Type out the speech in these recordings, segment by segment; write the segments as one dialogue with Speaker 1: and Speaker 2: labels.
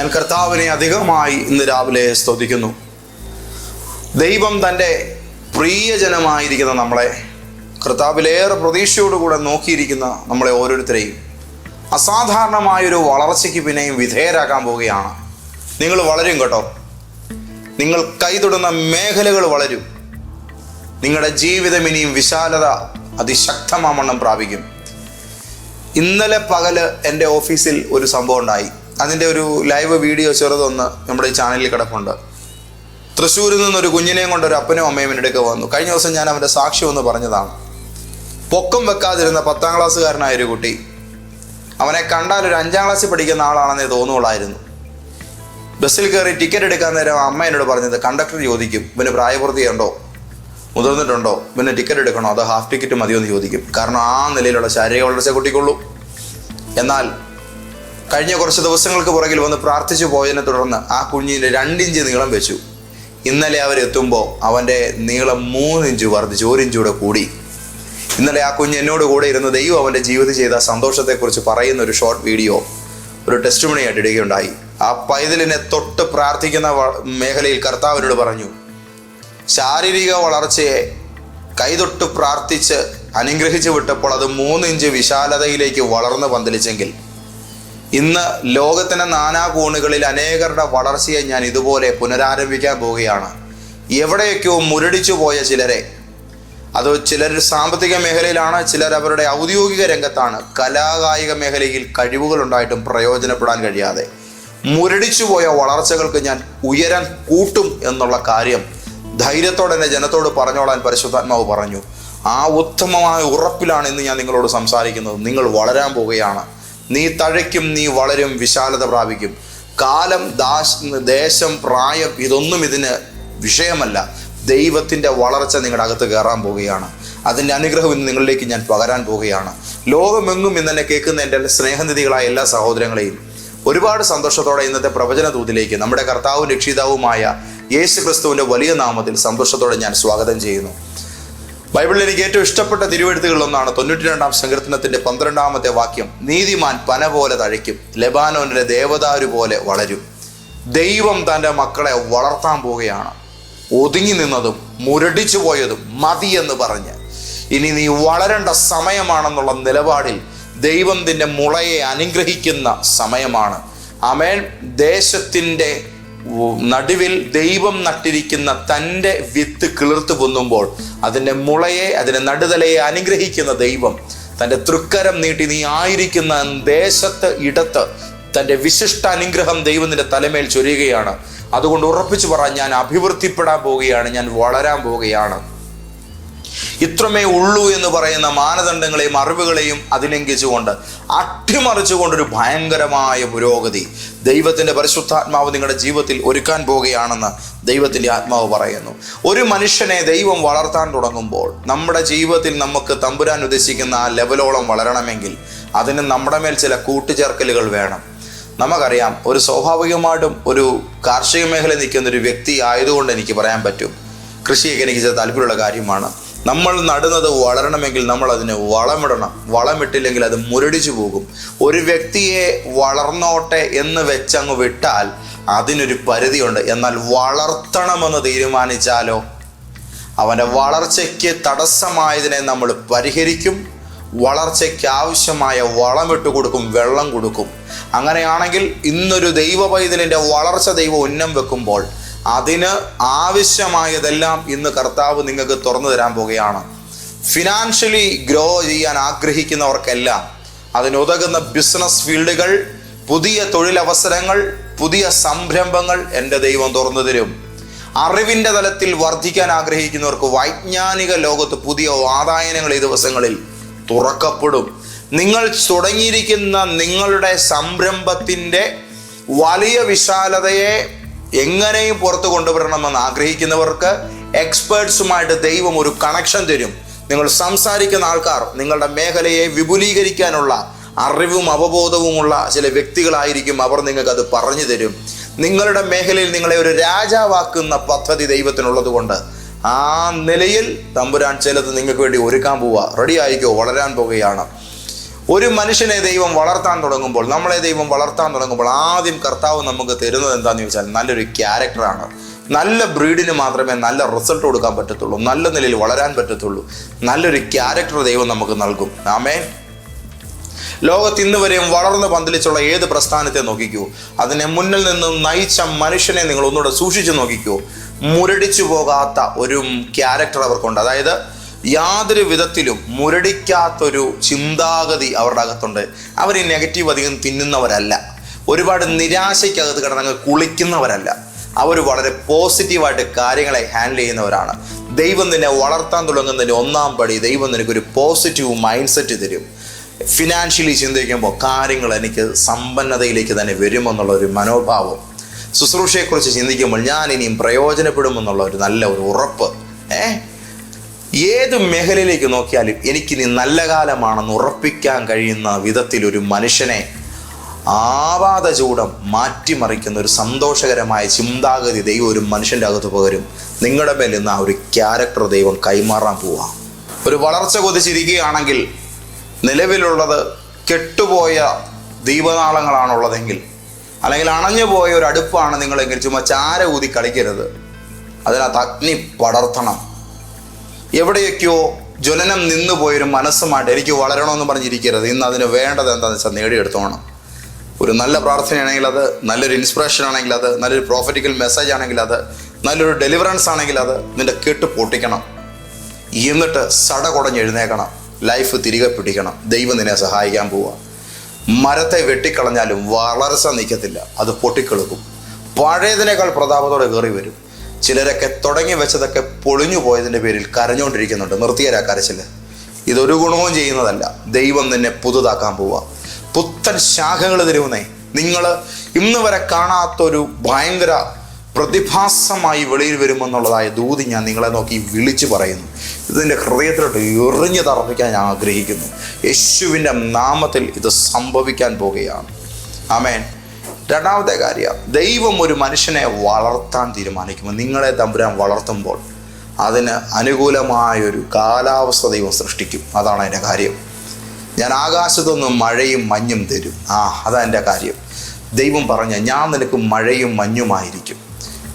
Speaker 1: ഞാൻ കർത്താവിനെ അധികമായി ഇന്ന് രാവിലെ സ്തുതിക്കുന്നു. ദൈവം തന്റെ പ്രിയജനമായിരിക്കുന്ന നമ്മളെ കർത്താവിലേറെ പ്രതീക്ഷയോടുകൂടെ നോക്കിയിരിക്കുന്ന നമ്മളെ ഓരോരുത്തരെയും അസാധാരണമായൊരു വളർച്ചയ്ക്ക് പിന്നെയും വിധേയരാക്കാൻ പോവുകയാണ്. നിങ്ങൾ വളരും കേട്ടോ. നിങ്ങൾ കൈതൊടുന്ന മേഖലകൾ വളരും. നിങ്ങളുടെ ജീവിതം ഇനിയും വിശാലത അതിശക്തമാവണ്ണം പ്രാപിക്കും. ഇന്നലെ പകൽ എന്റെ ഓഫീസിൽ ഒരു സംഭവം ഉണ്ടായി. അതിന്റെ ഒരു ലൈവ് വീഡിയോ ചെറുതൊന്ന് നമ്മുടെ ഈ ചാനലിൽ കിടപ്പുണ്ട്. തൃശ്ശൂരിൽ നിന്നൊരു കുഞ്ഞിനെയും കൊണ്ട് ഒരു അപ്പനും അമ്മയും എന്റെ വന്നു. കഴിഞ്ഞ ദിവസം ഞാൻ അവന്റെ സാക്ഷ്യം ഒന്ന് പറഞ്ഞതാണ്. പൊക്കം വെക്കാതിരുന്ന പത്താം ക്ലാസ്സുകാരനായ ഒരു കുട്ടി. അവനെ കണ്ടാൽ ഒരു അഞ്ചാം ക്ലാസ്സിൽ പഠിക്കുന്ന ആളാണെന്നേ തോന്നുള്ളായിരുന്നു ബസ്സിൽ കയറി ടിക്കറ്റ് എടുക്കാൻ നേരം അമ്മ എന്നോട് പറഞ്ഞത് കണ്ടക്ടർ ചോദിക്കും ഇവന് പ്രായപൂർത്തിയുണ്ടോ? മുതിർന്നിട്ടുണ്ടോ? പിന്നെ ടിക്കറ്റ് എടുക്കണോ? അതോ ഹാഫ് ടിക്കറ്റ് മതിയോ? എന്ന് ചോദിക്കും. കാരണം ആ നിലയിലുള്ള ശാരീരിക വളർച്ച കുട്ടിക്കുള്ളൂ. എന്നാൽ കഴിഞ്ഞ കുറച്ച് ദിവസങ്ങൾക്ക് പുറകിൽ വന്ന് പ്രാർത്ഥിച്ചു പോയതിനെ തുടർന്ന് ആ കുഞ്ഞിന്റെ രണ്ടിഞ്ച് നീളം വെച്ചു. ഇന്നലെ അവരെത്തുമ്പോൾ അവന്റെ നീളം മൂന്നിഞ്ച് വർദ്ധിച്ചു ഒരു ഇഞ്ചൂടെ കൂടെ. ഇന്നലെ ആ കുഞ്ഞ് എന്നോട് കൂടെ ഇരുന്ന് ദൈവം അവന്റെ ജീവിതത്തിൽ ചെയ്ത സന്തോഷത്തെക്കുറിച്ച് പറയുന്ന ഒരു ഷോർട്ട് വീഡിയോ ഒരു ടെസ്റ്റ് മണിയായിട്ട് ഇടുകയുണ്ടായി. ആ പൈതലിനെ തൊട്ട് പ്രാർത്ഥിക്കുന്ന മേഖലയിൽ കർത്താവിനോട് പറഞ്ഞു ശാരീരിക വളർച്ചയെ കൈതൊട്ട് പ്രാർത്ഥിച്ച് അനുഗ്രഹിച്ചു വിട്ടപ്പോൾ അത് മൂന്നിഞ്ച് വിശാലതയിലേക്ക് വളർന്ന് പന്തലിച്ചെങ്കിൽ ഇന്ന് ലോകത്തിന്റെ നാനാ കോണുകളിൽ അനേകരുടെ വളർച്ചയെ ഞാൻ ഇതുപോലെ പുനരാരംഭിക്കാൻ പോവുകയാണ്. എവിടെയൊക്കെയോ മുരടിച്ചു പോയ ചിലരെ. അത് ചിലർ സാമ്പത്തിക മേഖലയിലാണ് ചിലർ അവരുടെ ഔദ്യോഗിക രംഗത്താണ്. കലാകായിക മേഖലയിൽ കഴിവുകൾ ഉണ്ടായിട്ടും പ്രയോജനപ്പെടാൻ കഴിയാതെ. മുരടിച്ചു പോയ വളർച്ചകൾക്ക് ഞാൻ ഉയരാൻ കൂട്ടും എന്നുള്ള കാര്യം ധൈര്യത്തോടെ തന്നെ ജനത്തോട് പറഞ്ഞോളാൻ പരിശുദ്ധാത്മാവ് പറഞ്ഞു. ആ ഉത്തമമായ ഉറപ്പിലാണ് ഇന്ന് ഞാൻ നിങ്ങളോട് സംസാരിക്കുന്നത്. നിങ്ങൾ വളരാൻ പോവുകയാണ്. നീ തഴയ്ക്കും നീ വളരും വിശാലത പ്രാപിക്കും. കാലം ദാശ് ദേശം പ്രായം ഇതൊന്നും ഇതിന് വിഷയമല്ല. ദൈവത്തിന്റെ വളർച്ച നിങ്ങളുടെ അകത്ത് കയറാൻ പോവുകയാണ്. അതിന്റെ അനുഗ്രഹം ഇന്ന് നിങ്ങളിലേക്ക് ഞാൻ പകരാൻ പോവുകയാണ്. ലോകമെങ്ങും ഇന്ന് തന്നെ കേൾക്കുന്ന എന്റെ സ്നേഹനിധികളായ എല്ലാ സഹോദരങ്ങളെയും ഒരുപാട് സന്തോഷത്തോടെ ഇന്നത്തെ പ്രവചന തൂതിലേക്ക് നമ്മുടെ കർത്താവും രക്ഷിതാവുമായ യേശു ക്രിസ്തുവിന്റെ വലിയ നാമത്തിൽ സന്തോഷത്തോടെ ഞാൻ സ്വാഗതം ചെയ്യുന്നു. ബൈബിളിൽ എനിക്ക് ഏറ്റവും ഇഷ്ടപ്പെട്ട തിരുവെഴുത്തുകളിലൊന്നാണ് തൊണ്ണൂറ്റി രണ്ടാം സങ്കീർത്തനത്തിന്റെ പന്ത്രണ്ടാമത്തെ വാക്യം. നീതിമാൻ പന പോലെ തഴയ്ക്കും ലെബാനോനിലെ ദേവദാരു പോലെ വളരും. ദൈവം തന്റെ മക്കളെ വളർത്താൻ പോവുകയാണ്. ഒതുങ്ങി നിന്നതും മുരടിച്ചു പോയതും മതി എന്ന് പറഞ്ഞ്. ഇനി നീ വളരേണ്ട സമയമാണെന്നുള്ള നിലപാടിൽ ദൈവം നിന്റെ മുളയെ അനുഗ്രഹിക്കുന്ന സമയമാണ്. അമേൻ ദേശത്തിന്റെ നടുവിൽ ദൈവം നട്ടിരിക്കുന്ന തന്റെ വിത്ത് കിളിർത്ത് പൊന്നുമ്പോൾ അതിന്റെ മുളയെ അതിന്റെ നടുതലയെ അനുഗ്രഹിക്കുന്ന ദൈവം തന്റെ തൃക്കരം നീട്ടി നീ ആയിരിക്കുന്ന ദേശത്ത് ഇടത്ത് തന്റെ വിശിഷ്ട അനുഗ്രഹം ദൈവം തലമേൽ ചൊരിയുകയാണ്. അതുകൊണ്ട് ഉറപ്പിച്ചു പറ ഞാൻ അഭിവൃദ്ധിപ്പെടാൻ പോവുകയാണ് ഞാൻ വളരാൻ പോവുകയാണ്. ഇത്രമേ ഉള്ളൂ എന്ന് പറയുന്ന മാനദണ്ഡങ്ങളെയും അറിവുകളെയും അതിലംഘിച്ചുകൊണ്ട് അട്ടിമറിച്ചുകൊണ്ടൊരു ഭയങ്കരമായ പുരോഗതി ദൈവത്തിന്റെ പരിശുദ്ധാത്മാവ് നിങ്ങളുടെ ജീവിതത്തിൽ ഒരുക്കാൻ പോവുകയാണെന്ന് ദൈവത്തിന്റെ ആത്മാവ് പറയുന്നു. ഒരു മനുഷ്യനെ ദൈവം വളർത്താൻ തുടങ്ങുമ്പോൾ നമ്മുടെ ജീവിതത്തിൽ നമുക്ക് തമ്പുരാൻ ഉദ്ദേശിക്കുന്ന ആ ലെവലോളം വളരണമെങ്കിൽ അതിന് നമ്മുടെ മേൽ ചില കൂട്ടുചേർക്കലുകൾ വേണം. നമുക്കറിയാം ഒരു സ്വാഭാവികമായിട്ടും ഒരു കാർഷിക മേഖല നിൽക്കുന്ന ഒരു വ്യക്തി ആയതുകൊണ്ട് എനിക്ക് പറയാൻ പറ്റും. കൃഷിയൊക്കെ എനിക്ക് ചില താല്പര്യമുള്ള കാര്യമാണ്. നമ്മൾ നടുന്നത് വളരണമെങ്കിൽ നമ്മൾ അതിന് വളമിടണം. വളമിട്ടില്ലെങ്കിൽ അത് മുരടിച്ചു പോകും. ഒരു വ്യക്തിയെ വളർന്നോട്ടെ എന്ന് വെച്ചങ്ങ് വിട്ടാൽ അതിനൊരു പരിധിയുണ്ട്. എന്നാൽ വളർത്തണമെന്ന് തീരുമാനിച്ചാലോ? അവന്റെ വളർച്ചയ്ക്ക് തടസ്സമായതിനെ നമ്മൾ പരിഹരിക്കും. വളർച്ചയ്ക്ക് ആവശ്യമായ വളമിട്ട് കൊടുക്കും വെള്ളം കൊടുക്കും. അങ്ങനെയാണെങ്കിൽ ഇന്നൊരു ദൈവ പൈതലിന്റെ വളർച്ച ദൈവം ഉന്നം വെക്കുമ്പോൾ അതിന് ആവശ്യമായതെല്ലാം ഇന്ന് കർത്താവ് നിങ്ങൾക്ക് തുറന്നു തരാൻ പോകുകയാണ് ഫിനാൻഷ്യലി ഗ്രോ ചെയ്യാൻ ആഗ്രഹിക്കുന്നവർക്കെല്ലാം അതിനുതകുന്ന ബിസിനസ് ഫീൽഡുകൾ പുതിയ തൊഴിലവസരങ്ങൾ പുതിയ സംരംഭങ്ങൾ എന്റെ ദൈവം തുറന്നു തരും. അറിവിന്റെ തലത്തിൽ വർദ്ധിക്കാൻ ആഗ്രഹിക്കുന്നവർക്ക് വൈജ്ഞാനിക ലോകത്ത് പുതിയ വാതായനങ്ങൾ ഈ ദിവസങ്ങളിൽ തുറക്കപ്പെടും. നിങ്ങൾ തുടങ്ങിയിരിക്കുന്ന നിങ്ങളുടെ സംരംഭത്തിന്റെ വലിയ വിശാലതയെ എങ്ങനെയും പുറത്തു കൊണ്ടുവരണമെന്ന് ആഗ്രഹിക്കുന്നവർക്ക് എക്സ്പേർട്സുമായിട്ട് ദൈവം ഒരു കണക്ഷൻ തരും. നിങ്ങൾ സംസാരിക്കുന്ന ആൾക്കാർ നിങ്ങളുടെ മേഖലയെ വിപുലീകരിക്കാനുള്ള അറിവും അവബോധവുമുള്ള ചില വ്യക്തികളായിരിക്കും അവർ നിങ്ങൾക്ക് അത് പറഞ്ഞു തരും. നിങ്ങളുടെ മേഖലയിൽ നിങ്ങളെ ഒരു രാജാവാക്കുന്ന പദ്ധതി ദൈവത്തിനുള്ളത് കൊണ്ട് ആ നിലയിൽ തമ്പുരാൻ ചിലത് നിങ്ങൾക്ക് വേണ്ടി ഒരുക്കാൻ പോവുക. റെഡി ആയിക്കോ? വളരാൻ പോവുകയാണ് ഒരു മനുഷ്യനെ ദൈവം വളർത്താൻ തുടങ്ങുമ്പോൾ നമ്മളെ ദൈവം വളർത്താൻ തുടങ്ങുമ്പോൾ ആദ്യം കർത്താവ് നമുക്ക് തരുന്നത് എന്താണെന്ന് ചോദിച്ചാൽ നല്ലൊരു ക്യാരക്ടറാണ് നല്ല ബ്രീഡിന് മാത്രമേ നല്ല റിസൾട്ട് കൊടുക്കാൻ പറ്റത്തുള്ളൂ നല്ല നിലയിൽ വളരാൻ പറ്റത്തുള്ളൂ. നല്ലൊരു ക്യാരക്ടർ ദൈവം നമുക്ക് നൽകും. ആമേ ലോകത്ത് ഇന്ന് വരെയും വളർന്ന് പന്തലിച്ചുള്ള ഏത് പ്രസ്ഥാനത്തെ നോക്കിക്കൂ അതിനെ മുന്നിൽ നിന്നും നയിച്ച മനുഷ്യനെ നിങ്ങൾ ഒന്നുകൂടെ സൂക്ഷിച്ചു നോക്കിക്കൂ. മുരടിച്ചു പോകാത്ത ഒരു ക്യാരക്ടർ അവർക്കുണ്ട്. അതായത് യാതൊരു വിധത്തിലും മുരടിക്കാത്തൊരു ചിന്താഗതി അവരുടെ അകത്തുണ്ട്. അവർ ഈ നെഗറ്റീവ് അധികം തിന്നുന്നവരല്ല. ഒരുപാട് നിരാശയ്ക്കകത്ത് കിടന്നങ്ങ് കുളിക്കുന്നവരല്ല. അവർ വളരെ പോസിറ്റീവായിട്ട് കാര്യങ്ങളെ ഹാൻഡിൽ ചെയ്യുന്നവരാണ്. ദൈവം നിന്നെ വളർത്താൻ തുടങ്ങുന്നതിന് ഒന്നാം പടി ദൈവം നിനക്കൊരു പോസിറ്റീവ് മൈൻഡ് സെറ്റ് തരും. ഫിനാൻഷ്യലി ചിന്തിക്കുമ്പോൾ കാര്യങ്ങൾ എനിക്ക് സമ്പന്നതയിലേക്ക് തന്നെ വരുമെന്നുള്ള ഒരു മനോഭാവം. ശുശ്രൂഷയെക്കുറിച്ച് ചിന്തിക്കുമ്പോൾ ഞാൻ ഇനിയും പ്രയോജനപ്പെടുമെന്നുള്ള ഒരു നല്ല ഒരു ഉറപ്പ്. ഏ ഏത് മേഖലയിലേക്ക് നോക്കിയാലും എനിക്കിനി നല്ല കാലമാണെന്ന് ഉറപ്പിക്കാൻ കഴിയുന്ന വിധത്തിൽ ഒരു മനുഷ്യനെ ആവാത ചൂടം മാറ്റിമറിക്കുന്ന ഒരു സന്തോഷകരമായ ചിന്താഗതി ദൈവം ഒരു മനുഷ്യന്റെ അകത്ത് പകരും. നിങ്ങളുടെ മേൽ നിന്ന് ആ ഒരു ക്യാരക്ടർ ദൈവം കൈമാറാൻ പോവാം. ഒരു വളർച്ച കൊതിച്ചിരിക്കുകയാണെങ്കിൽ നിലവിലുള്ളത് കെട്ടുപോയ ദീപനാളങ്ങളാണുള്ളതെങ്കിൽ അല്ലെങ്കിൽ അണഞ്ഞു പോയ ഒരു അടുപ്പാണ് നിങ്ങളെങ്കിൽ ചുമ്മാ ചാര ഊതി കളിക്കരുത്. അതിനകത്ത് അഗ്നി പടർത്തണം. എവിടെയൊക്കെയോ ജ്വലനം നിന്നു പോയൊരു മനസ്സുമായിട്ട് എനിക്ക് വളരണമെന്ന് പറഞ്ഞിരിക്കരുത്. ഇന്ന് അതിന് വേണ്ടത് എന്താണെന്ന് വെച്ചാൽ നേടിയെടുത്തോണം. ഒരു നല്ല പ്രാർത്ഥനയാണെങ്കിൽ അത് നല്ലൊരു ഇൻസ്പിറേഷൻ ആണെങ്കിൽ അത് നല്ലൊരു പ്രോഫറ്റിക്കൽ മെസ്സേജ് ആണെങ്കിൽ അത് നല്ലൊരു ഡെലിവറൻസ് ആണെങ്കിൽ അത് നിന്റെ കെട്ട് പൊട്ടിക്കണം. എന്നിട്ട് സട കുടഞ്ഞ് എഴുന്നേക്കണം ലൈഫ് തിരികെ പിടിക്കണം. ദൈവം നിന്നെ സഹായിക്കാൻ പോവുക മരത്തെ വെട്ടിക്കളഞ്ഞാലും വളർച്ച നിൽക്കത്തില്ല അത് പൊട്ടിക്കെളുക്കും. പഴയതിനേക്കാൾ പ്രതാപത്തോടെ കയറി വരും ചിലരൊക്കെ തുടങ്ങി വെച്ചതൊക്കെ പൊളിഞ്ഞു പോയതിന്റെ പേരിൽ കരഞ്ഞുകൊണ്ടിരിക്കുന്നുണ്ട്. നിർത്തിയരാ കരച്ചിൽ ഇതൊരു ഗുണവും ചെയ്യുന്നതല്ല. ദൈവം തന്നെ പുതുതാക്കാൻ പോവുക പുത്തൻ ശാഖകൾ തരുമെന്നേ നിങ്ങൾ ഇന്ന് വരെ കാണാത്തൊരു ഭയങ്കര പ്രതിഭാസമായി വെളിയിൽ വരുമെന്നുള്ളതായ ദൂതി ഞാൻ നിങ്ങളെ നോക്കി വിളിച്ചു പറയുന്നു. ഇതിന്റെ ഹൃദയത്തിലോട്ട് എറിഞ്ഞു തറപ്പിക്കാൻ ഞാൻ ആഗ്രഹിക്കുന്നു. യേശുവിന്റെ നാമത്തിൽ ഇത് സംഭവിക്കാൻ പോവുകയാണ്. ആമേൻ. രണ്ടാമത്തെ കാര്യം ദൈവം ഒരു മനുഷ്യനെ വളർത്താൻ തീരുമാനിക്കുമ്പോൾ നിങ്ങളെ തമ്പുരാൻ വളർത്തുമ്പോൾ അതിന് അനുകൂലമായൊരു കാലാവസ്ഥ ദൈവം സൃഷ്ടിക്കും. അതാണ് അതിന്റെ കാര്യം. ഞാൻ ആകാശത്തുനിന്ന് മഴയും മഞ്ഞും തരും. ആ അതാണ് എന്റെ കാര്യം. ദൈവം പറഞ്ഞ ഞാൻ നിനക്ക് മഴയും മഞ്ഞുമായിരിക്കും.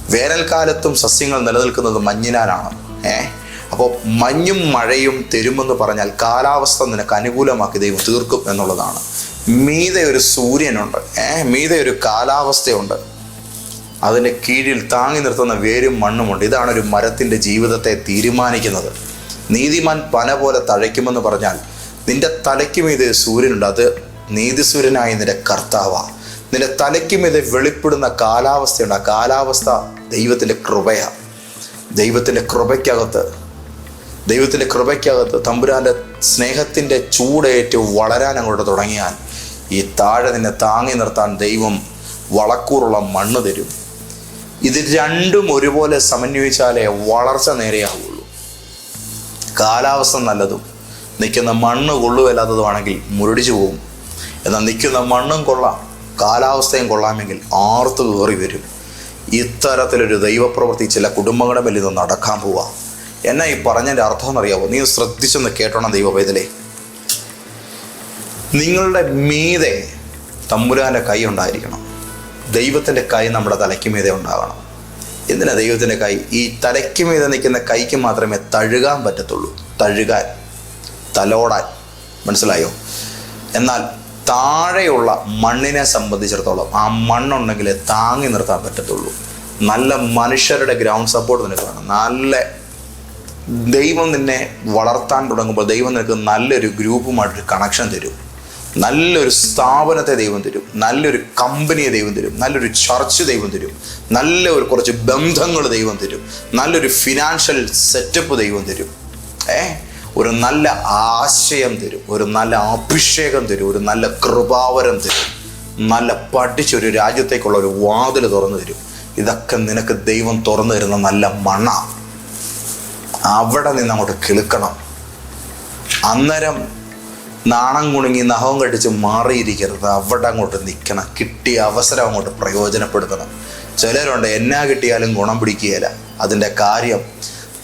Speaker 1: വേനൽക്കാലത്തും സസ്യങ്ങൾ നിലനിൽക്കുന്നത് മഞ്ഞിനാലാണ്. ഏ? അപ്പോൾ മഞ്ഞും മഴയും തരുമെന്ന് പറഞ്ഞാൽ കാലാവസ്ഥ നിനക്ക് അനുകൂലമാക്കി ദൈവം തീർക്കും എന്നുള്ളതാണ്. മീതെ ഒരു സൂര്യനുണ്ട്. ഏഹ് മീതെ ഒരു കാലാവസ്ഥയുണ്ട്. അതിന്റെ കീഴിൽ താങ്ങി നിർത്തുന്ന വേരും മണ്ണുമുണ്ട് ഇതാണ് ഒരു മരത്തിന്റെ ജീവിതത്തെ തീരുമാനിക്കുന്നത്. നീതിമാൻ പന പോലെ തഴയ്ക്കുമെന്ന് പറഞ്ഞാൽ നിന്റെ തലയ്ക്ക് മീതെ സൂര്യനുണ്ട്. അത് നീതിസൂര്യനായ നിന്റെ കർത്താവാണ് നിന്റെ തലയ്ക്ക് മീതെ വെളിപ്പെടുന്ന കാലാവസ്ഥയുണ്ട്. ആ കാലാവസ്ഥ ദൈവത്തിന്റെ കൃപയാണ് ദൈവത്തിന്റെ കൃപയ്ക്കകത്ത് ദൈവത്തിന്റെ കൃപയ്ക്കകത്ത് തമ്പുരാന്റെ സ്നേഹത്തിന്റെ ചൂടേറ്റ് വളരാൻ അങ്ങോട്ട് തുടങ്ങിയാൽ ഈ താഴെ നിന്നെ താങ്ങി നിർത്താൻ ദൈവം വളക്കൂറുള്ള മണ്ണ് തരും. ഇത് രണ്ടും ഒരുപോലെ സമന്വയിച്ചാലേ വളർച്ച നേരെയാവുള്ളൂ. കാലാവസ്ഥ നല്ലതും നിൽക്കുന്ന മണ്ണ് കൊള്ളുവല്ലാത്തതുമാണെങ്കിൽ മുരടിച്ചു പോകും. എന്നാൽ നിൽക്കുന്ന മണ്ണും കൊള്ളാം കാലാവസ്ഥയും കൊള്ളാമെങ്കിൽ ആർത്ത് കയറി വരും. ഇത്തരത്തിലൊരു ദൈവപ്രവൃത്തി ചില കുടുംബങ്ങളുടെ മേലിൽ നിന്ന് നടക്കാൻ പോവാ. എന്നാ ഈ പറഞ്ഞതിന്റെ അർത്ഥം എന്നറിയാവോ? നീ ശ്രദ്ധിച്ചൊന്ന് കേട്ടോണം ദൈവവേദലേ നിങ്ങളുടെ മീതെ തമ്പുരാന്റെ കൈ ഉണ്ടായിരിക്കണം. ദൈവത്തിന്റെ കൈ നമ്മുടെ തലയ്ക്ക് മീതെ ഉണ്ടാകണം. എന്തിനാ ദൈവത്തിന്റെ കൈ? ഈ തലയ്ക്ക് മീതെ നിൽക്കുന്ന കൈക്ക് മാത്രമേ തഴുകാൻ പറ്റത്തുള്ളൂ. തഴുകാൻ. തലോടാൻ. മനസ്സിലായോ? എന്നാൽ താഴെയുള്ള മണ്ണിനെ സംബന്ധിച്ചിടത്തോളം ആ മണ്ണുണ്ടെങ്കിൽ താങ്ങി നിർത്താൻ പറ്റത്തുള്ളൂ. നല്ല മനുഷ്യരുടെ ഗ്രൗണ്ട് സപ്പോർട്ട് നിനക്ക് വേണം. നല്ല ദൈവം നിന്നെ വളർത്താൻ തുടങ്ങുമ്പോൾ ദൈവം നിനക്ക് നല്ലൊരു ഗ്രൂപ്പുമായിട്ടൊരു കണക്ഷൻ തരും. നല്ലൊരു സ്ഥാപനത്തെ ദൈവം തരും. നല്ലൊരു കമ്പനിയെ ദൈവം തരും. നല്ലൊരു ചർച്ച് ദൈവം തരും. നല്ല ഒരു കുറച്ച് ബന്ധങ്ങൾ ദൈവം തരും. നല്ലൊരു ഫിനാൻഷ്യൽ സെറ്റപ്പ് ദൈവം തരും. ഏ? ഒരു നല്ല ആശയം തരും. ഒരു നല്ല അഭിഷേകം തരും. ഒരു നല്ല കൃപാവരം തരും. നല്ല പഠിച്ചൊരു രാജ്യത്തേക്കുള്ള ഒരു വാതിൽ തുറന്നു തരും. ഇതൊക്കെ നിനക്ക് ദൈവം തുറന്നു തരുന്ന നല്ല മണ. അവിടെ നിന്ന് അങ്ങോട്ട് കിളുക്കണം. അന്നേരം നാണം കുണുങ്ങി നഖം കടിച്ച് മാറിയിരിക്കരുത്. അവിടെ അങ്ങോട്ട് നിൽക്കണം കിട്ടിയ അവസരം അങ്ങോട്ട് പ്രയോജനപ്പെടുത്തണം. ചിലരുണ്ട് എന്നാ കിട്ടിയാലും ഗുണം പിടിക്കുകയില്ല. അതിന്റെ കാര്യം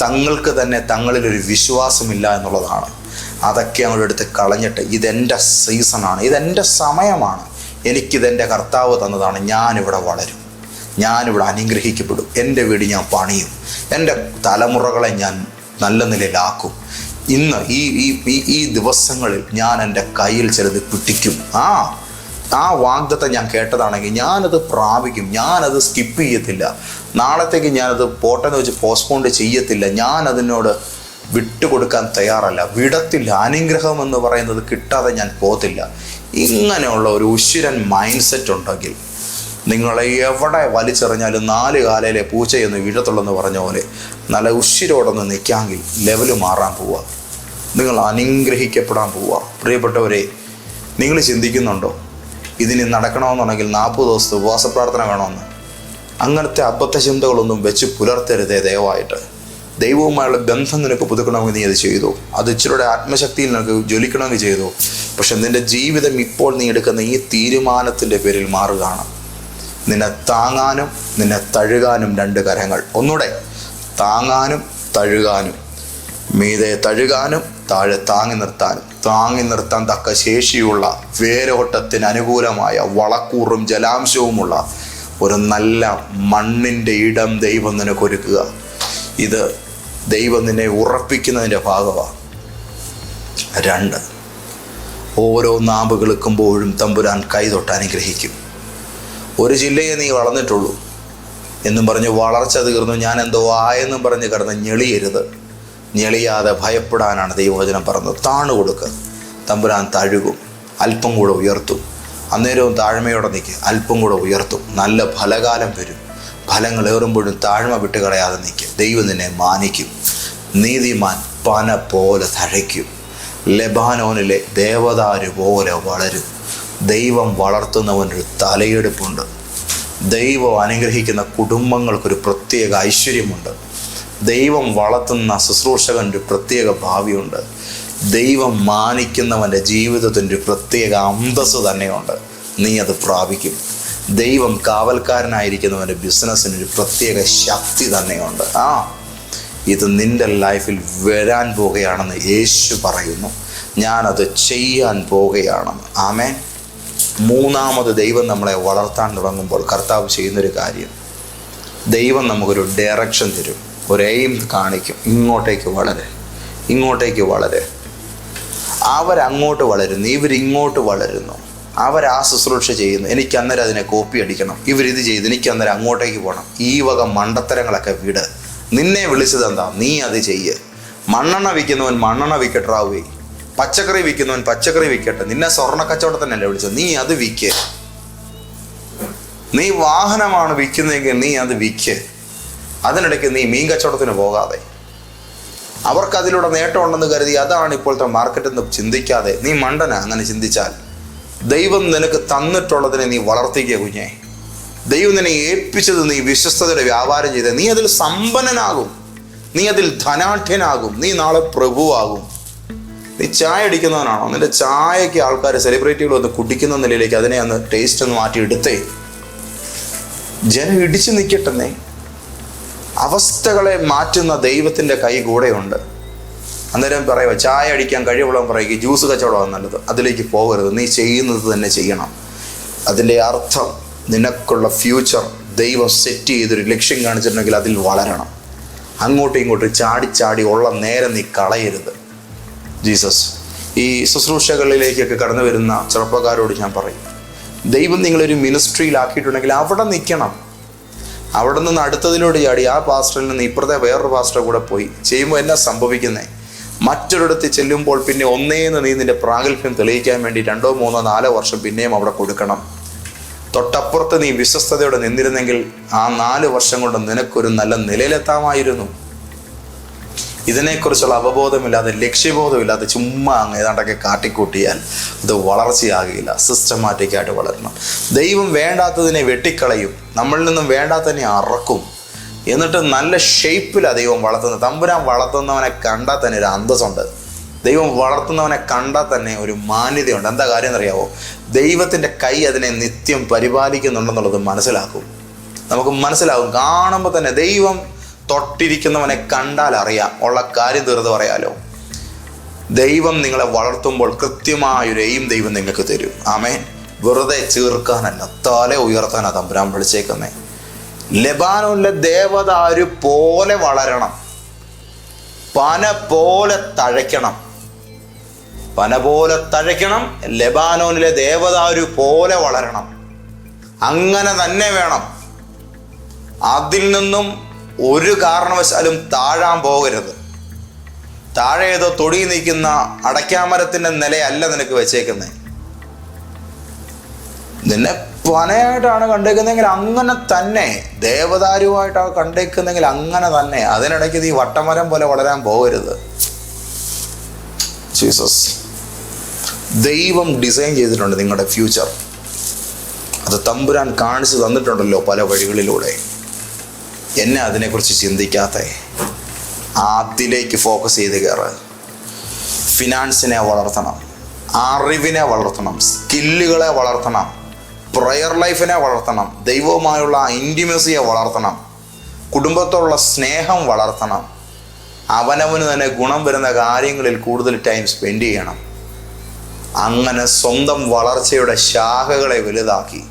Speaker 1: തങ്ങൾക്ക് തന്നെ തങ്ങളിലൊരു വിശ്വാസമില്ല എന്നുള്ളതാണ്. അതൊക്കെ അങ്ങോട്ട് എടുത്ത് കളഞ്ഞിട്ട് ഇതെന്റെ സീസണാണ്. ഇതെന്റെ സമയമാണ്. എനിക്കിതെന്റെ കർത്താവ് തന്നതാണ്. ഞാനിവിടെ വളരും. ഞാനിവിടെ അനുഗ്രഹിക്കപ്പെടും. എന്റെ വീട് ഞാൻ പണിയും. എന്റെ തലമുറകളെ ഞാൻ നല്ല നിലയിലാക്കും. ഇന്ന് ഈ ഈ ദിവസങ്ങളിൽ ഞാൻ എന്റെ കയ്യിൽ ചിലത് പിടിക്കും ആ ആ വാഗ്ദത്തം ഞാൻ കേട്ടതാണെങ്കിൽ ഞാനത് പ്രാപിക്കും. ഞാനത് സ്കിപ്പ് ചെയ്യത്തില്ല. നാളത്തേക്ക് ഞാനത് പോട്ടെന്ന് വെച്ച് പോസ്റ്റ്പോണ്ട് ചെയ്യത്തില്ല. ഞാൻ അതിനോട് വിട്ടുകൊടുക്കാൻ തയ്യാറല്ല. വിടത്തില്ല. അനുഗ്രഹം എന്ന് പറയുന്നത് കിട്ടാതെ ഞാൻ പോകത്തില്ല. ഇങ്ങനെയുള്ള ഒരു ഉശിരൻ മൈൻഡ് സെറ്റ് ഉണ്ടെങ്കിൽ നിങ്ങളെ എവിടെ വലിച്ചെറിഞ്ഞാലും നാല് കാലയിലെ പൂച്ചയൊന്ന് വീഴത്തുള്ളെന്ന് പറഞ്ഞ പോലെ നല്ല ഉശിരോടൊന്ന് നിൽക്കാമെങ്കിൽ ലെവൽ മാറാൻ പോവുക. നിങ്ങൾ അനുഗ്രഹിക്കപ്പെടാൻ പോവുക. പ്രിയപ്പെട്ടവരെ നിങ്ങൾ ചിന്തിക്കുന്നുണ്ടോ? ഇതിന് നടക്കണമെന്നുണ്ടെങ്കിൽ നാൽപ്പത് ദിവസത്തെ ഉപവാസ പ്രാർത്ഥന വേണമെന്ന്. അങ്ങനത്തെ അബദ്ധ ചിന്തകളൊന്നും വെച്ച് പുലർത്തരുതേ ദയവായിട്ട്. ദൈവവുമായുള്ള ബന്ധം നിനക്ക് പുതുക്കണമെങ്കിൽ നീ അത് ചെയ്തു. അത് ഇച്ചിരിയുടെ ആത്മശക്തിയിൽ നിനക്ക് ജ്വലിക്കണമെങ്കിൽ ചെയ്തു. പക്ഷെ നിന്റെ ജീവിതം ഇപ്പോൾ നീ എടുക്കുന്ന ഈ തീരുമാനത്തിന്റെ പേരിൽ മാറുകയാണ്. നിന്നെ താങ്ങാനും നിന്നെ തഴുകാനും രണ്ട് കരങ്ങൾ. ഒന്നുകൂടെ താങ്ങാനും തഴുകാനും. മീതെ തഴുകാനും താഴെ താങ്ങി നിർത്താനും താങ്ങി നിർത്താൻ തക്ക ശേഷിയുള്ള വേരോട്ടത്തിന് അനുകൂലമായ വളക്കൂറും ജലാംശവുമുള്ള ഒരു നല്ല മണ്ണിന്റെ ഇടം ദൈവം നിനക്കൊരുക്കുക ഇത് ദൈവം നിന്നെ ഉറപ്പിക്കുന്നതിന്റെ ഭാഗമാണ്. രണ്ട് ഓരോ നാമ്പ് കിളുക്കുമ്പോഴും തമ്പുരാൻ കൈ തൊട്ട് അനുഗ്രഹിക്കും. ഒരു ജില്ലയെ നീ വളർന്നിട്ടുള്ളൂ. എന്നും പറഞ്ഞ് വളർച്ച തീർന്നു. ഞാൻ എന്തോ ആയെന്നും പറഞ്ഞ് കിടന്ന് ഞെളിയരുത്. ഞെളിയാതെ ഭയപ്പെടാനാണ് ദൈവവചനം പറഞ്ഞത്. താണു കൊടുക്കുക തമ്പുരാൻ തഴുകും. അല്പം കൂടെ ഉയർത്തും. അന്നേരവും താഴ്മയോടെ നിൽക്കുക അല്പം കൂടെ ഉയർത്തും. നല്ല ഫലകാലം വരും. ഫലങ്ങൾ ഏറുമ്പോഴും താഴ്മ വിട്ട് കളയാതെ നിൽക്കുക ദൈവം നിന്നെ മാനിക്കും. നീതിമാൻ പന പോലെ തഴയ്ക്കും. ലെബാനോനിലെ ദേവതാരു പോലെ വളരും. ദൈവം വളർത്തുന്നവനൊരു തലയെടുപ്പുണ്ട്. ദൈവം അനുഗ്രഹിക്കുന്ന കുടുംബങ്ങൾക്കൊരു പ്രത്യേക ഐശ്വര്യമുണ്ട്. ദൈവം വളർത്തുന്ന ശുശ്രൂഷകന്റെ പ്രത്യേക ഭാവിയുണ്ട്. ദൈവം മാനിക്കുന്നവന്റെ ജീവിതത്തിന്റെ പ്രത്യേക അന്തസ് തന്നെയുണ്ട്. നീ അത് പ്രാപിക്കും. ദൈവം കാവൽക്കാരനായിരിക്കുന്നവന്റെ ബിസിനസ്സിനൊരു പ്രത്യേക ശക്തി തന്നെയുണ്ട്. ആ ഇത് നിന്റെ ലൈഫിൽ വരാൻ പോകുകയാണെന്ന് യേശു പറയുന്നു. ഞാനത് ചെയ്യാൻ പോകുകയാണെന്ന് ആമേൻ. മൂന്നാമത് ദൈവം നമ്മളെ വളർത്താൻ തുടങ്ങുമ്പോൾ കർത്താവ് ചെയ്യുന്നൊരു കാര്യം. ദൈവം നമുക്കൊരു ഡയറക്ഷൻ തരും. ഒരു എയിം കാണിക്കും. ഇങ്ങോട്ടേക്ക് വളരെ. ഇങ്ങോട്ടേക്ക് വളരെ. അവരങ്ങോട്ട് വളരുന്നു. ഇവരിങ്ങോട്ട് വളരുന്നു. അവർ ആ ശുശ്രൂഷ ചെയ്യുന്നു. എനിക്ക് അന്നേരം അതിനെ കോപ്പി അടിക്കണം. ഇവരിത് ചെയ്തു. എനിക്ക് അന്നേരം അങ്ങോട്ടേക്ക് പോകണം ഈ വക മണ്ടത്തരങ്ങളൊക്കെ വിട്. നിന്നെ വിളിച്ചത് എന്താ? നീ അത് ചെയ്യ്. മണ്ണെണ്ണ വിൽക്കുന്നവൻ മണ്ണെണ്ണ വിൽക്കട്ടാവേ പച്ചക്കറി വിൽക്കുന്നവൻ പച്ചക്കറി വിൽക്കട്ടെ. നിന്നെ സ്വർണ കച്ചവടത്തിനല്ലേ വിളിച്ചത്? നീ അത് വിൽക്ക് നീ വാഹനമാണ് വിൽക്കുന്നതെങ്കിൽ നീ അത് വിൽക്ക് അതിനിടയ്ക്ക് നീ മീൻ കച്ചവടത്തിന് പോകാതെ. അവർക്ക് അതിലൂടെ നേട്ടമുണ്ടെന്ന് കരുതി അതാണ് ഇപ്പോഴത്തെ മാർക്കറ്റ് എന്ന് ചിന്തിക്കാതെ നീ മണ്ടന അങ്ങനെ ചിന്തിച്ചാൽ. ദൈവം നിനക്ക് തന്നിട്ടുള്ളതിനെ നീ വളർത്തിക്കുക കുഞ്ഞെ. ദൈവം നിന്നെ ഏൽപ്പിച്ചത് നീ വിശ്വസ്തയുടെ വ്യാപാരം ചെയ്ത്. നീ അതിൽ സമ്പന്നനാകും. നീ അതിൽ ധനാഠ്യനാകും നീ നാളെ പ്രഭുവാകും. നീ ചായ അടിക്കുന്നവനാണോ? നിന്റെ ചായക്ക് ആൾക്കാർ സെലിബ്രിറ്റികൾ വന്ന് കുടിക്കുന്ന നിലയിലേക്ക് അതിനെ അന്ന് ടേസ്റ്റ് ഒന്ന് മാറ്റി എടുത്തേ ജനം ഇടിച്ചു നിൽക്കട്ടെന്നേ അവസ്ഥകളെ മാറ്റുന്ന ദൈവത്തിന്റെ കൈ കൂടെയുണ്ട്. അന്നേരം പറയുക ചായ അടിക്കാൻ കഴിവുള്ളവൻ പറയുക ജ്യൂസ് കച്ചവടമാണ് നല്ലത്. അതിലേക്ക് പോകരുത്. നീ ചെയ്യുന്നത് തന്നെ ചെയ്യണം. അതിന്റെ അർത്ഥം നിനക്കുള്ള ഫ്യൂച്ചർ ദൈവം സെറ്റ് ചെയ്തൊരു ലക്ഷ്യം കാണിച്ചിട്ടുണ്ടെങ്കിൽ അതിൽ വളരണം. അങ്ങോട്ടും ഇങ്ങോട്ടും ചാടി ചാടി ഉള്ള നേരം നീ കളയരുത്. ജീസസ് ഈ ശുശ്രൂഷകളിലേക്കൊക്കെ കടന്നു വരുന്ന ചെറുപ്പക്കാരോട് ഞാൻ പറയും ദൈവം നിങ്ങളൊരു മിനിസ്ട്രിയിലാക്കിയിട്ടുണ്ടെങ്കിൽ അവിടെ നിൽക്കണം. അവിടെ നിന്ന് അടുത്തതിലൂടെ ചാടി ആ പാസ്റ്ററിൽ നിന്ന് ഇപ്പുറത്തെ വേറൊരു പാസ്റ്റർ കൂടെ പോയി. ചെയ്യുമ്പോൾ എന്നാ സംഭവിക്കുന്നേ? മറ്റൊരിടത്ത് ചെല്ലുമ്പോൾ പിന്നെ ഒന്നേന്ന് നീ നിന്റെ പ്രാഗൽഭ്യം തെളിയിക്കാൻ വേണ്ടി രണ്ടോ മൂന്നോ നാലോ വർഷം പിന്നെയും അവിടെ കൊടുക്കണം. തൊട്ടപ്പുറത്ത് നീ വിശ്വസ്തയോടെ നിന്നിരുന്നെങ്കിൽ ആ നാല് വർഷം കൊണ്ട് നിനക്കൊരു നല്ല നിലയിലെത്താമായിരുന്നു. ഇതിനെക്കുറിച്ചുള്ള അവബോധമില്ലാതെ ലക്ഷ്യബോധമില്ലാതെ ചുമ്മാ അങ്ങ് ഏതാണ്ടൊക്കെ കാട്ടിക്കൂട്ടിയാൽ ഇത് വളർച്ചയാകില്ല സിസ്റ്റമാറ്റിക്കായിട്ട് വളരണം. ദൈവം വേണ്ടാത്തതിനെ വെട്ടിക്കളയും നമ്മളിൽ നിന്നും വേണ്ടാത്തതിനെ അറക്കും. എന്നിട്ട് നല്ല ഷേപ്പിലാണ് ദൈവം വളർത്തുന്നത്. തമ്പുരാൻ വളർത്തുന്നവനെ കണ്ടാൽ തന്നെ ഒരു അന്തസ്സുണ്ട്. ദൈവം വളർത്തുന്നവനെ കണ്ടാൽ തന്നെ ഒരു മാന്യതയുണ്ട്. എന്താ കാര്യം എന്നറിയാവോ? ദൈവത്തിന്റെ കൈ അതിനെ നിത്യം പരിപാലിക്കുന്നുണ്ടെന്നുള്ളത് മനസ്സിലാക്കും. നമുക്ക് മനസ്സിലാകും കാണുമ്പോൾ തന്നെ ദൈവം തൊട്ടിരിക്കുന്നവനെ കണ്ടാൽ അറിയാം. ഉള്ള കാര്യം തീർത്ത് പറയാലോ. ദൈവം നിങ്ങളെ വളർത്തുമ്പോൾ കൃത്യമായൊരു ദൈവം നിങ്ങൾക്ക് തരും. ആമേൻ. വെറുതെ ചേർക്കാനല്ല. തല ഉയർത്താനാ തമ്പുരാൻ വിളിച്ചേക്കുന്നേ. ലെബാനോനിലെ ദേവദാരു പോലെ വളരണം. പന പോലെ തഴയ്ക്കണം. പന പോലെ തഴയ്ക്കണം ലബാനോനിലെ ദേവദാരു പോലെ വളരണം. അങ്ങനെ തന്നെ വേണം. അതിൽ നിന്നും ഒരു കാരണവശാലും താഴാൻ പോകരുത്. താഴെ ഏതോ തൊടി നിൽക്കുന്ന അടയ്ക്കാമരത്തിന്റെ നിലയല്ല നിനക്ക് വെച്ചേക്കുന്നത് നിന്നെ പനയായിട്ടാണ് കണ്ടേക്കുന്നതെങ്കിൽ അങ്ങനെ തന്നെ ദേവദാരുവായിട്ടാണ് കണ്ടേക്കുന്നെങ്കിൽ അങ്ങനെ തന്നെ അതിനിടയ്ക്ക് നീ വട്ടമരം പോലെ വളരാൻ പോകരുത്. ജീസസ് ദൈവം ഡിസൈൻ ചെയ്തിട്ടുണ്ട് നിങ്ങളുടെ ഫ്യൂച്ചർ. അത് തമ്പുരാൻ കാണിച്ചു തന്നിട്ടുണ്ടല്ലോ പല വഴികളിലൂടെ. എന്നെ അതിനെക്കുറിച്ച് ചിന്തിക്കാത്ത. അതിലേക്ക് ഫോക്കസ് ചെയ്ത് കയറ് ഫിനാൻസിനെ വളർത്തണം. അറിവിനെ വളർത്തണം. സ്കില്ലുകളെ വളർത്തണം. പ്രയർ ലൈഫിനെ വളർത്തണം. ദൈവവുമായുള്ള ഇന്റിമസിയെ വളർത്തണം. കുടുംബത്തോടുള്ള സ്നേഹം വളർത്തണം. അവനവന് തന്നെ ഗുണം വരുന്ന കാര്യങ്ങളിൽ കൂടുതൽ ടൈം സ്പെൻഡ് ചെയ്യണം. അങ്ങനെ സ്വന്തം വളർച്ചയുടെ ശാഖകളെ വലുതാക്കി.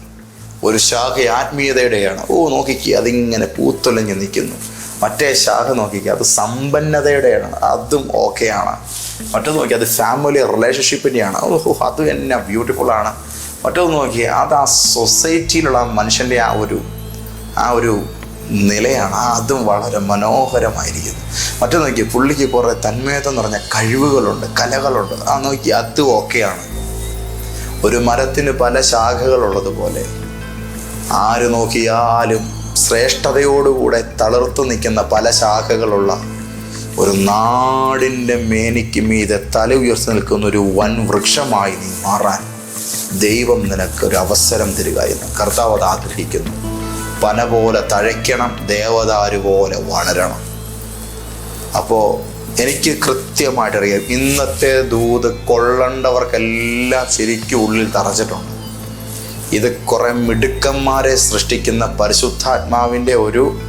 Speaker 1: ഒരു ശാഖ ആത്മീയതയുടെയാണ്. ഓ നോക്കിക്കുക അതിങ്ങനെ പൂത്തൊലഞ്ഞ് നിൽക്കുന്നു. മറ്റേ ശാഖ നോക്കിക്കുക അത് സമ്പന്നതയുടെയാണ്. അതും ഓക്കെയാണ്. മറ്റൊന്ന് നോക്കി അത് ഫാമിലി റിലേഷൻഷിപ്പിന്റെയാണ് ഓഹോ അത് തന്നെ ബ്യൂട്ടിഫുൾ ആണ്. മറ്റൊന്ന് നോക്കി അത് ആ സൊസൈറ്റിയിലുള്ള മനുഷ്യന്റെ ആ ഒരു ആ ഒരു നിലയാണ്. അതും വളരെ മനോഹരമായിരിക്കുന്നു. മറ്റൊന്ന് നോക്കി പുള്ളിക്ക് കുറേ തന്മയത്വം നിറഞ്ഞ കഴിവുകളുണ്ട് കലകളുണ്ട്. ആ നോക്കി അതും ഓക്കെയാണ്. ഒരു മരത്തിന് പല ശാഖകളുള്ളതുപോലെ. ആര് നോക്കിയാലും ശ്രേഷ്ഠതയോടുകൂടെ തളർത്തു നിൽക്കുന്ന പല ശാഖകളുള്ള ഒരു നാടിന്റെ മേനിക്ക് മീതെ തല ഉയർത്തി നിൽക്കുന്ന ഒരു വൻ വൃക്ഷമായി നീ മാറാൻ ദൈവം നിനക്ക് ഒരു അവസരം തരിക എന്ന് കർത്താവ് അത് ആഗ്രഹിക്കുന്നു. പന പോലെ തഴയ്ക്കണം ദേവതാരു പോലെ വളരണം. അപ്പോൾ എനിക്ക് കൃത്യമായിട്ടറിയാം ഇന്നത്തെ ദൂത് കൊള്ളേണ്ടവർക്കെല്ലാം ശരിക്കും ഉള്ളിൽ തറച്ചിട്ടുണ്ട്. ഇത് കുറെ മിടുക്കന്മാരെ സൃഷ്ടിക്കുന്ന പരിശുദ്ധാത്മാവിന്റെ ഒരു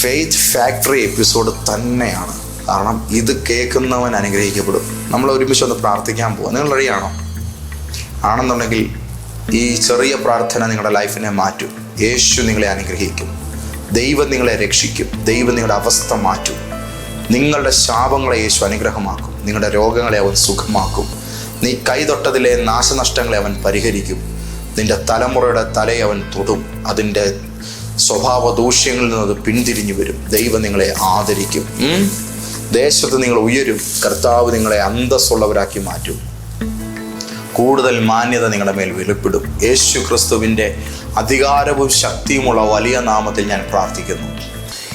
Speaker 1: ഫെയ്ത്ത് ഫാക്ടറി എപ്പിസോഡ് തന്നെയാണ്. കാരണം ഇത് കേൾക്കുന്നവൻ അനുഗ്രഹിക്കപ്പെടും. നമ്മൾ ഒരുമിച്ച് ഒന്ന് പ്രാർത്ഥിക്കാൻ പോവാം. നിങ്ങൾ റെഡിയാണോ ആണെന്നുണ്ടെങ്കിൽ ഈ ചെറിയ പ്രാർത്ഥന നിങ്ങളുടെ ലൈഫിനെ മാറ്റും. യേശു നിങ്ങളെ അനുഗ്രഹിക്കും. ദൈവം നിങ്ങളെ രക്ഷിക്കും. ദൈവം നിങ്ങളുടെ അവസ്ഥ മാറ്റും. നിങ്ങളുടെ ശാപങ്ങളെ യേശു അനുഗ്രഹമാക്കും. നിങ്ങളുടെ രോഗങ്ങളെ അവൻ സുഖമാക്കും. നീ കൈതൊട്ടതിലെ നാശനഷ്ടങ്ങളെ അവൻ പരിഹരിക്കും. നിന്റെ തലമുറയുടെ തലയെ അവൻ തൊടും. അതിന്റെ സ്വഭാവ ദൂഷ്യങ്ങളിൽ നിന്ന് അത് പിന്തിരിഞ്ഞു വരും. ദൈവം നിങ്ങളെ ആദരിക്കും? ദേശത്ത് നിങ്ങൾ ഉയരും. കർത്താവ് നിങ്ങളെ അന്തസ്സുള്ളവരാക്കി മാറ്റും. കൂടുതൽ മാന്യത നിങ്ങളുടെ മേൽ വെളിപ്പെടും. യേശു ക്രിസ്തുവിന്റെ അധികാരവും ശക്തിയുമുള്ള വലിയ നാമത്തിൽ ഞാൻ പ്രാർത്ഥിക്കുന്നു.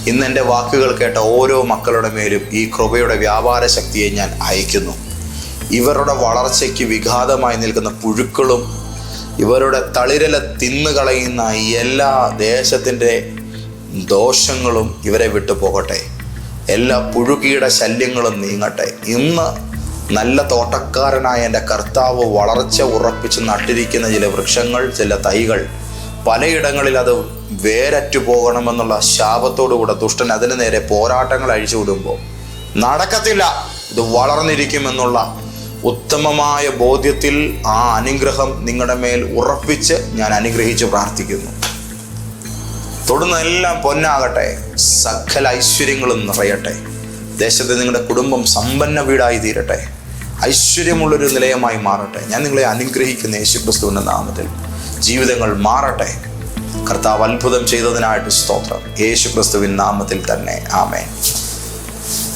Speaker 1: ഇന്ന് എന്റെ വാക്കുകൾ കേട്ട ഓരോ മക്കളുടെ മേലും ഈ കൃപയുടെ വ്യാപാര ശക്തിയെ ഞാൻ അയക്കുന്നു ഇവരുടെ വളർച്ചയ്ക്ക് വിഘാതമായി നിൽക്കുന്ന പുഴുക്കളും ഇവരുടെ തളിരല തിന്നുകളയുന്ന എല്ലാ ദേശത്തിന്റെ ദോഷങ്ങളും ഇവരെ വിട്ടു പോകട്ടെ. എല്ലാ പുഴുകിയുടെ ശല്യങ്ങളും നീങ്ങട്ടെ. ഇന്ന് നല്ല തോട്ടക്കാരനായ എന്റെ കർത്താവ് വളർച്ച ഉറപ്പിച്ച് നട്ടിരിക്കുന്ന ചില വൃക്ഷങ്ങൾ ചില തൈകൾ പലയിടങ്ങളിൽ അത് വേരറ്റു പോകണമെന്നുള്ള ശാപത്തോടുകൂടെ ദുഷ്ടൻ അതിനു നേരെ പോരാട്ടങ്ങൾ അഴിച്ചു വിടുമ്പോൾ നടക്കത്തില്ല. ഇത് വളർന്നിരിക്കുമെന്നുള്ള ഉത്തമമായ ബോധ്യത്തിൽ ആ അനുഗ്രഹം നിങ്ങളുടെ മേൽ ഉറപ്പിച്ച് ഞാൻ അനുഗ്രഹിച്ച് പ്രാർത്ഥിക്കുന്നു. തൊടുന്നതെല്ലാം പൊന്നാകട്ടെ സകല ഐശ്വര്യങ്ങളും നിറയട്ടെ. ദേശത്തെ നിങ്ങളുടെ കുടുംബം സമ്പന്ന വീടായി തീരട്ടെ. ഐശ്വര്യമുള്ളൊരു നിലയമായി മാറട്ടെ. ഞാൻ നിങ്ങളെ അനുഗ്രഹിക്കുന്ന യേശുക്രിസ്തുവിന്റെ നാമത്തിൽ. ജീവിതങ്ങൾ മാറട്ടെ. കർത്താവ് അത്ഭുതം ചെയ്തതിനായിട്ട് സ്തോത്രം. യേശുക്രിസ്തുവിൻ നാമത്തിൽ തന്നെ. ആമേ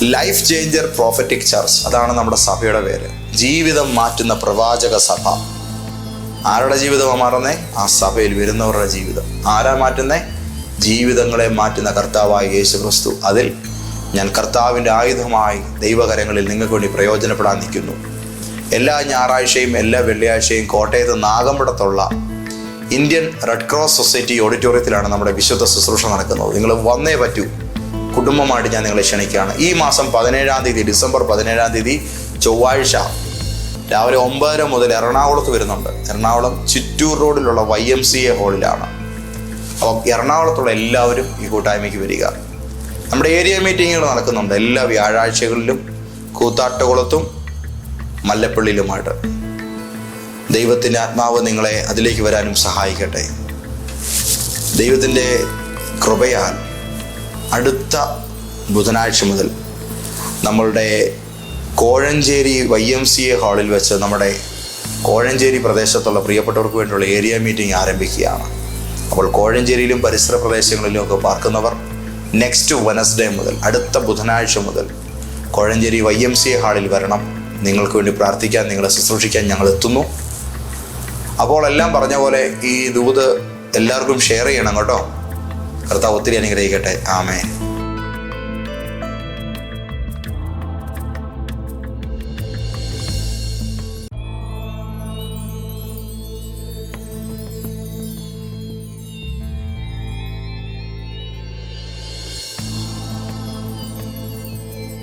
Speaker 1: ലൈഫ് ചേഞ്ചർ പ്രോഫറ്റിക് ചർച്ച്. അതാണ് നമ്മുടെ സഭയുടെ പേര്. ജീവിതം മാറ്റുന്ന പ്രവാചക സഭ. ആരുടെ ജീവിതമാണ് മാറുന്നേ? ആ സഭയിൽ വരുന്നവരുടെ ജീവിതം. ആരാ മാറ്റുന്നേ? ജീവിതങ്ങളെ മാറ്റുന്ന കർത്താവായ യേശു ക്രിസ്തു അതിൽ ഞാൻ കർത്താവിന്റെ ആയുധമായി ദൈവകരങ്ങളിൽ നിങ്ങൾക്ക് വേണ്ടി പ്രയോജനപ്പെടാൻ നിൽക്കുന്നു. എല്ലാ ഞായറാഴ്ചയും എല്ലാ വെള്ളിയാഴ്ചയും കോട്ടയത്ത് നാഗമ്പടത്തുള്ള ഇന്ത്യൻ റെഡ് ക്രോസ് സൊസൈറ്റി ഓഡിറ്റോറിയത്തിലാണ് നമ്മുടെ വിശുദ്ധ ശുശ്രൂഷ നടക്കുന്നത്. നിങ്ങൾ വന്നേ പറ്റൂ. കുടുംബമായിട്ട് ഞാൻ നിങ്ങളെ ക്ഷണിക്കുകയാണ്. ഈ മാസം പതിനേഴാം തീയതി ഡിസംബർ പതിനേഴാം തീയതി ചൊവ്വാഴ്ച രാവിലെ ഒമ്പതര മുതൽ എറണാകുളത്ത് വരുന്നുണ്ട്. എറണാകുളം ചിറ്റൂർ റോഡിലുള്ള വൈ എം സി എ ഹാളിലാണ്. അപ്പം എറണാകുളത്തുള്ള എല്ലാവരും ഈ കൂട്ടായ്മയ്ക്ക് വരിക. നമ്മുടെ ഏരിയ മീറ്റിങ്ങുകൾ നടക്കുന്നുണ്ട്. എല്ലാ വ്യാഴാഴ്ചകളിലും കൂത്താട്ടുകുളത്തും മല്ലപ്പള്ളിയിലുമായിട്ട്. ദൈവത്തിന്റെ ആത്മാവ് നിങ്ങളെ അതിലേക്ക് വരാനും സഹായിക്കട്ടെ. ദൈവത്തിന്റെ കൃപയാൽ അടുത്ത ബുധനാഴ്ച മുതൽ നമ്മളുടെ Kozhencherry Y M C A ഹാളിൽ വെച്ച് നമ്മുടെ കോഴഞ്ചേരി പ്രദേശത്തുള്ള പ്രിയപ്പെട്ടവർക്ക് വേണ്ടിയുള്ള ഏരിയ മീറ്റിംഗ് ആരംഭിക്കുകയാണ്. അപ്പോൾ കോഴഞ്ചേരിയിലും പരിസര പ്രദേശങ്ങളിലും ഒക്കെ പാർക്കുന്നവർ നെക്സ്റ്റ് വെനസ്ഡേ മുതൽ അടുത്ത ബുധനാഴ്ച മുതൽ Kozhencherry Y M C A ഹാളിൽ വരണം. നിങ്ങൾക്ക് വേണ്ടി പ്രാർത്ഥിക്കാൻ നിങ്ങളെ ശുശ്രൂഷിക്കാൻ ഞങ്ങൾ എത്തുന്നു. അപ്പോൾ എല്ലാം പറഞ്ഞ പോലെ ഈ ദൂത് എല്ലാവർക്കും ഷെയർ ചെയ്യണം കേട്ടോ. കർത്താവ് ഒത്തിരി അനുഗ്രഹിക്കട്ടെ. ആമേൻ.